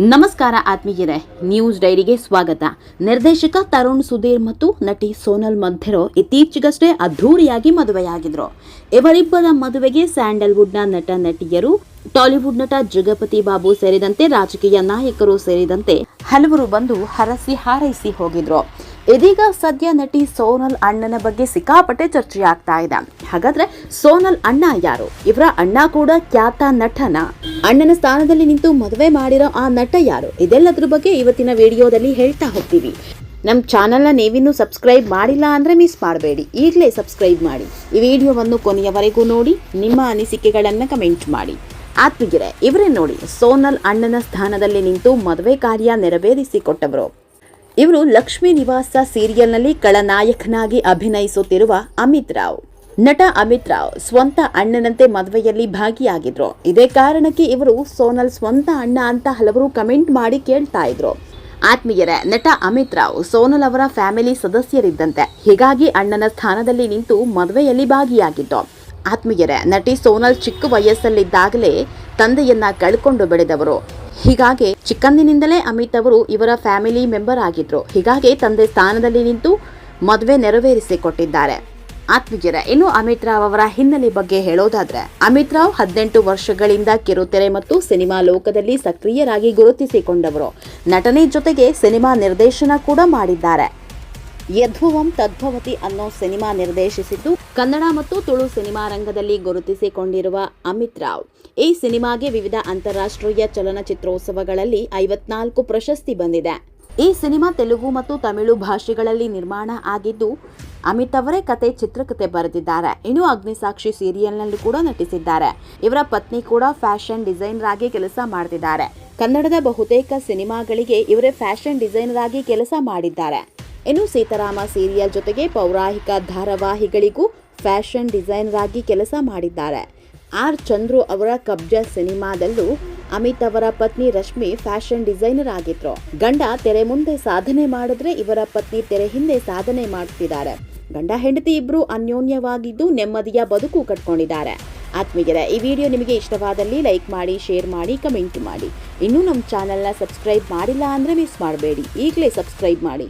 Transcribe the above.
ನಮಸ್ಕಾರ ಆತ್ಮೀಯರೇ, ನ್ಯೂಸ್ ಡೈರಿಗೆ ಸ್ವಾಗತ. ನಿರ್ದೇಶಕ ತರುಣ್ ಸುಧೀರ್ ಮತ್ತು ನಟಿ ಸೋನಲ್ ಮಧ್ಯರೋ ಇತ್ತೀಚೆಗಷ್ಟೇ ಅದ್ಧೂರಿಯಾಗಿ ಮದುವೆಯಾಗಿದ್ರು. ಇವರಿಬ್ಬರ ಮದುವೆಗೆ ಸ್ಯಾಂಡಲ್ವುಡ್ನ ನಟ ನಟಿಯರು, ಟಾಲಿವುಡ್ ನಟ ಜಗಪತಿ ಬಾಬು ಸೇರಿದಂತೆ ರಾಜಕೀಯ ನಾಯಕರು ಸೇರಿದಂತೆ ಹಲವರು ಬಂದು ಹರಸಿ ಹಾರೈಸಿ ಹೋಗಿದ್ರು. ಇದೀಗ ಸದ್ಯ ನಟಿ ಸೋನಲ್ ಅಣ್ಣನ ಬಗ್ಗೆ ಸಿಕ್ಕಾಪಟ್ಟೆ ಚರ್ಚೆ ಆಗ್ತಾ ಇದೆ. ಹಾಗಾದ್ರೆ ಸೋನಲ್ ಅಣ್ಣ ಯಾರು? ಇವರ ಅಣ್ಣ ಕೂಡ ಖ್ಯಾತ ನಟನ? ಅಣ್ಣನ ಸ್ಥಾನದಲ್ಲಿ ನಿಂತು ಮದುವೆ ಮಾಡಿರೋ ಆ ನಟ ಯಾರು? ಇದೆಲ್ಲದ್ರ ಬಗ್ಗೆ ಇವತ್ತಿನ ವಿಡಿಯೋದಲ್ಲಿ ಹೇಳ್ತಾ ಹೋಗ್ತೀವಿ. ನಮ್ಮ ಚಾನಲ್ನ ನೀವಿನ್ನೂ ಸಬ್ಸ್ಕ್ರೈಬ್ ಮಾಡಿಲ್ಲ ಅಂದರೆ ಮಿಸ್ ಮಾಡಬೇಡಿ. ಈಗಲೇ ಸಬ್ಸ್ಕ್ರೈಬ್ ಮಾಡಿ. ಈ ವಿಡಿಯೋವನ್ನು ಕೊನೆಯವರೆಗೂ ನೋಡಿ, ನಿಮ್ಮ ಅನಿಸಿಕೆಗಳನ್ನು ಕಮೆಂಟ್ ಮಾಡಿ. ಆತ್ಮಿಗಿರೆ ಇವರೇ ನೋಡಿ, ಸೋನಲ್ ಅಣ್ಣನ ಸ್ಥಾನದಲ್ಲಿ ನಿಂತು ಮದುವೆ ಕಾರ್ಯ ನೆರವೇರಿಸಿಕೊಟ್ಟವರು ಇವರು ಲಕ್ಷ್ಮೀ ನಿವಾಸ ಸೀರಿಯಲ್ನಲ್ಲಿ ಖಳನಾಯಕನಾಗಿ ಅಭಿನಯಿಸುತ್ತಿರುವ ಅಮಿತ್ ರಾವ್. ನಟ ಅಮಿತ್ ರಾವ್ ಸ್ವಂತ ಅಣ್ಣನಂತೆ ಮದುವೆಯಲ್ಲಿ ಭಾಗಿಯಾಗಿದ್ರು. ಇದೇ ಕಾರಣಕ್ಕೆ ಇವರು ಸೋನಲ್ ಸ್ವಂತ ಅಣ್ಣ ಅಂತ ಹಲವರು ಕಮೆಂಟ್ ಮಾಡಿ ಕೇಳ್ತಾ ಇದ್ರು. ಆತ್ಮೀಯರೇ, ನಟ ಅಮಿತ್ ರಾವ್ ಸೋನಲ್ ಅವರ ಫ್ಯಾಮಿಲಿ ಸದಸ್ಯರಿದ್ದಂತೆ ಹೀಗಾಗಿ ಅಣ್ಣನ ಸ್ಥಾನದಲ್ಲಿ ನಿಂತು ಮದುವೆಯಲ್ಲಿ ಭಾಗಿಯಾಗಿದ್ದು. ಆತ್ಮೀಯರೇ, ನಟಿ ಸೋನಲ್ ಚಿಕ್ಕ ವಯಸ್ಸಲ್ಲಿದ್ದಾಗಲೇ ತಂದೆಯನ್ನ ಕಳ್ಕೊಂಡು ಬೆಳೆದವರು. ಹೀಗಾಗಿ ಚಿಕ್ಕಂದಿನಿಂದಲೇ ಅಮಿತ್ ಅವರು ಇವರ ಫ್ಯಾಮಿಲಿ ಮೆಂಬರ್ ಆಗಿದ್ರು. ಹೀಗಾಗಿ ತಂದೆ ಸ್ಥಾನದಲ್ಲಿ ನಿಂತು ಮದುವೆ ನೆರವೇರಿಸಿಕೊಟ್ಟಿದ್ದಾರೆ. ಆತ್ಮೀಯರ, ಇನ್ನು ಅಮಿತ್ ರಾವ್ ಅವರ ಹಿನ್ನೆಲೆ ಬಗ್ಗೆ ಹೇಳೋದಾದ್ರೆ, ಅಮಿತ್ ರಾವ್ ಹದಿನೆಂಟು ವರ್ಷಗಳಿಂದ ಕಿರುತೆರೆ ಮತ್ತು ಸಿನಿಮಾ ಲೋಕದಲ್ಲಿ ಸಕ್ರಿಯರಾಗಿ ಗುರುತಿಸಿಕೊಂಡವರು. ನಟನೆ ಜೊತೆಗೆ ಸಿನಿಮಾ ನಿರ್ದೇಶನ ಕೂಡ ಮಾಡಿದ್ದಾರೆ. ಯಧ್ವಂ ತದ್ಭವತಿ ಅನ್ನೋ ಸಿನಿಮಾ ನಿರ್ದೇಶಿಸಿದ್ದು ಕನ್ನಡ ಮತ್ತು ತುಳು ಸಿನಿಮಾ ರಂಗದಲ್ಲಿ ಗುರುತಿಸಿಕೊಂಡಿರುವ ಅಮಿತ್ ರಾವ್. ಈ ಸಿನಿಮಾಗೆ ವಿವಿಧ ಅಂತಾರಾಷ್ಟ್ರೀಯ ಚಲನಚಿತ್ರೋತ್ಸವಗಳಲ್ಲಿ ಐವತ್ನಾಲ್ಕು ಪ್ರಶಸ್ತಿ ಬಂದಿದೆ. ಈ ಸಿನಿಮಾ ತೆಲುಗು ಮತ್ತು ತಮಿಳು ಭಾಷೆಗಳಲ್ಲಿ ನಿರ್ಮಾಣ ಆಗಿದ್ದು, ಅಮಿತ್ ಅವರೇ ಕತೆ ಚಿತ್ರಕತೆ ಬರೆದಿದ್ದಾರೆ. ಇನ್ನು ಅಗ್ನಿಸಾಕ್ಷಿ ಸೀರಿಯಲ್ನಲ್ಲೂ ಕೂಡ ನಟಿಸಿದ್ದಾರೆ. ಇವರ ಪತ್ನಿ ಕೂಡ ಫ್ಯಾಷನ್ ಡಿಸೈನರ್ ಆಗಿ ಕೆಲಸ ಮಾಡ್ತಿದ್ದಾರೆ. ಕನ್ನಡದ ಬಹುತೇಕ ಸಿನಿಮಾಗಳಿಗೆ ಇವರೇ ಫ್ಯಾಷನ್ ಡಿಸೈನರ್ ಆಗಿ ಕೆಲಸ ಮಾಡಿದ್ದಾರೆ. ಇನ್ನು ಸೀತಾರಾಮ ಸೀರಿಯಲ್ ಜೊತೆಗೆ ಪೌರಾಹಿಕ ಧಾರಾವಾಹಿಗಳಿಗೂ ಫ್ಯಾಷನ್ ಡಿಸೈನರ್ ಆಗಿ ಕೆಲಸ ಮಾಡಿದ್ದಾರೆ. ಆರ್ ಚಂದ್ರು ಅವರ ಕಬ್ಜ ಸಿನಿಮಾದಲ್ಲೂ ಅಮಿತ್ ಅವರ ಪತ್ನಿ ರಶ್ಮಿ ಫ್ಯಾಷನ್ ಡಿಸೈನರ್ ಆಗಿದ್ರು. ಗಂಡ ತೆರೆ ಮುಂದೆ ಸಾಧನೆ ಮಾಡಿದ್ರೆ ಇವರ ಪತ್ನಿ ತೆರೆ ಹಿಂದೆ ಸಾಧನೆ ಮಾಡುತ್ತಿದ್ದಾರೆ ಗಂಡ ಹೆಂಡತಿ ಇಬ್ರು ಅನ್ಯೋನ್ಯವಾಗಿದ್ದು ನೆಮ್ಮದಿಯ ಬದುಕು ಕಟ್ಕೊಂಡಿದ್ದಾರೆ. ಆತ್ಮೀಯರ, ಈ ವಿಡಿಯೋ ನಿಮಗೆ ಇಷ್ಟವಾದಲ್ಲಿ ಲೈಕ್ ಮಾಡಿ, ಶೇರ್ ಮಾಡಿ, ಕಮೆಂಟ್ ಮಾಡಿ. ಇನ್ನೂ ನಮ್ಮ ಚಾನೆಲ್ನ ಸಬ್ಸ್ಕ್ರೈಬ್ ಮಾಡಿಲ್ಲ ಅಂದರೆ ಮಿಸ್ ಮಾಡಬೇಡಿ. ಈಗಲೇ ಸಬ್ಸ್ಕ್ರೈಬ್ ಮಾಡಿ.